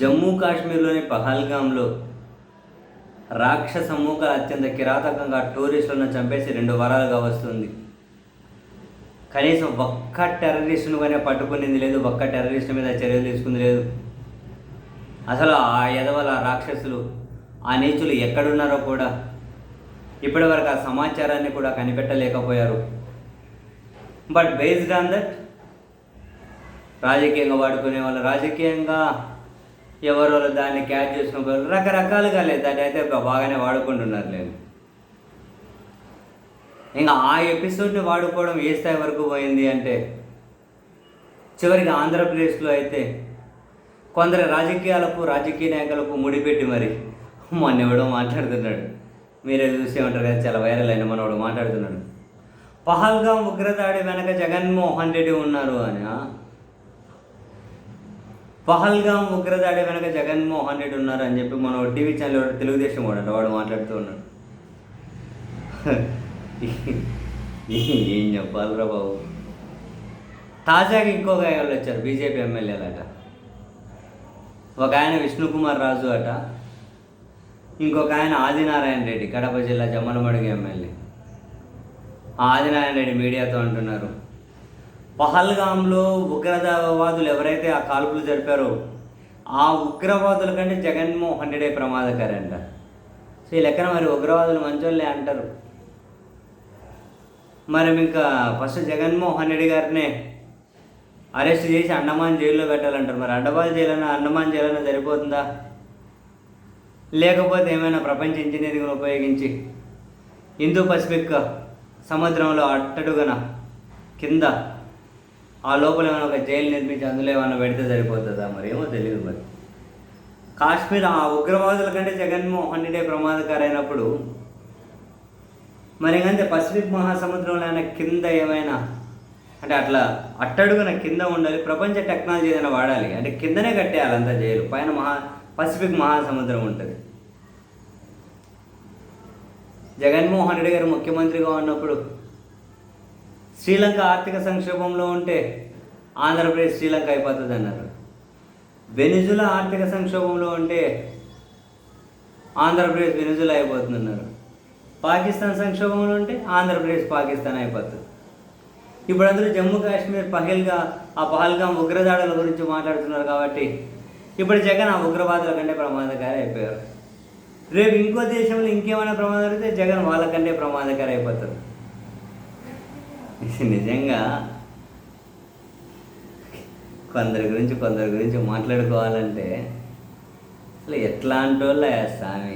జమ్మూ కాశ్మీర్లోని పహల్గాంలో రాక్షస మూక అత్యంత కిరాతకంగా టూరిస్టులను చంపేసి రెండు వారాలుగా వస్తుంది. కనీసం ఒక్క టెర్రరిస్టును కానీ పట్టుకునేది లేదు ఒక్క టెర్రరిస్ట్ మీద చర్యలు తీసుకుంది లేదు. అసలు ఆ ఎదవల రాక్షసులు ఆ నీచులు ఎక్కడున్నారో కూడా ఇప్పటివరకు ఆ సమాచారాన్ని కూడా కనిపెట్టలేకపోయారు. బట్ బేస్డ్ ఆన్ దట్ రాజకీయంగా వాడుకునే వాళ్ళు రాజకీయంగా ఎవరో దాన్ని క్యాచ్ చేసుకునే రకరకాలుగా లేదు. దాన్ని అయితే బాగానే వాడుకుంటున్నారు లేదు ఇంకా ఆ ఎపిసోడ్ని వాడుకోవడం ఏ స్థాయి వరకు పోయింది అంటే చివరికి ఆంధ్రప్రదేశ్లో అయితే కొందరు రాజకీయాలకు రాజకీయ నాయకులకు ముడిపెట్టి మరి మొన్న ఎవడో మాట్లాడుతున్నాడు. మీరే చూసే ఉంటారు కదా చాలా వైరల్ అయిన మనవాడు మాట్లాడుతున్నాడు. పహల్గాం ఉగ్రదాడి వెనక జగన్మోహన్ రెడ్డి ఉన్నారు అని పహల్గాం ఉగ్రదాడి వెనక జగన్మోహన్ రెడ్డి ఉన్నారు అని చెప్పి మనం టీవీ ఛానల్ తెలుగుదేశం వాడు అంట వాడు మాట్లాడుతూ ఉన్నాడు. ఏం చెప్పాలిరా బాబు? తాజాగా ఇంకొక వాళ్ళు వచ్చారు బీజేపీ ఎమ్మెల్యేలట ఒక ఆయన విష్ణుకుమార్ రాజు అట ఇంకొక ఆయన ఆదినారాయణ రెడ్డి కడప జిల్లా జమ్మలమడుగు ఎమ్మెల్యే. ఆదినారాయణ రెడ్డి మీడియాతో అంటున్నారు పహల్గాంలో ఉగ్రవాదులు ఎవరైతే ఆ కాల్పులు జరిపారో ఆ ఉగ్రవాదుల కంటే జగన్మోహన్ రెడ్డి ప్రమాదకరంట. సో ఈ లెక్కన మరి ఉగ్రవాదులు మంచోళ్ళే అంటారు. మరి ఇంకా ఫస్ట్ జగన్మోహన్ రెడ్డి గారినే అరెస్ట్ చేసి అండమాన్ జైల్లో పెట్టాలంటారు. మరి అండమాన్ జైలన్నా అండమాన్ జైలన్నా సరిపోతుందా? లేకపోతే ఏమైనా ప్రపంచ ఇంజనీరింగ్ ఉపయోగించి హిందూ పసిఫిక్ సముద్రంలో అట్టడుగున కింద ఆ లోపల ఏమైనా ఒక జైలు నిర్మించి అందులో ఏమైనా పెడితే సరిపోతుందా మరి? ఏమో తెలియదు మరి. కాశ్మీర్ ఆ ఉగ్రవాదుల కంటే జగన్మోహన్ రెడ్డి ప్రమాదకరైనప్పుడు మరి అంతే పసిఫిక్ మహాసముద్రంలో అయినా కింద ఏమైనా అంటే అట్లా అట్టడుగున కింద ఉండాలి ప్రపంచ టెక్నాలజీ ఏదైనా వాడాలి అంటే కిందనే కట్టేయాలి అంతా జైలు పైన మహా పసిఫిక్ మహాసముద్రం ఉంటుంది. జగన్మోహన్ రెడ్డి గారు ముఖ్యమంత్రిగా ఉన్నప్పుడు శ్రీలంక ఆర్థిక సంక్షోభంలో ఉంటే ఆంధ్రప్రదేశ్ శ్రీలంక అయిపోతుంది అన్నారు వెనుజుల ఆర్థిక సంక్షోభంలో ఉంటే ఆంధ్రప్రదేశ్ వెనుజుల అయిపోతుంది అన్నారు పాకిస్తాన్ సంక్షోభంలో ఉంటే ఆంధ్రప్రదేశ్ పాకిస్తాన్ అయిపోతుంది. ఇప్పుడు అందరూ జమ్మూ కాశ్మీర్ పహల్గా ఆ పహల్గాం ఉగ్రదాడుల గురించి మాట్లాడుతున్నారు కాబట్టి ఇప్పుడు జగన్ ఆ ఉగ్రవాదుల కంటే ప్రమాదకారి అయిపోయారు. రేపు ఇంకో దేశంలో ఇంకేమైనా ప్రమాదం అయితే జగన్ వాళ్ళకంటే ప్రమాదకారి అయిపోతారు. ఇది నిజంగా కొందరి గురించి కొందరి గురించి మాట్లాడుకోవాలంటే అసలు ఎట్లాంటి వాళ్ళ స్వామి?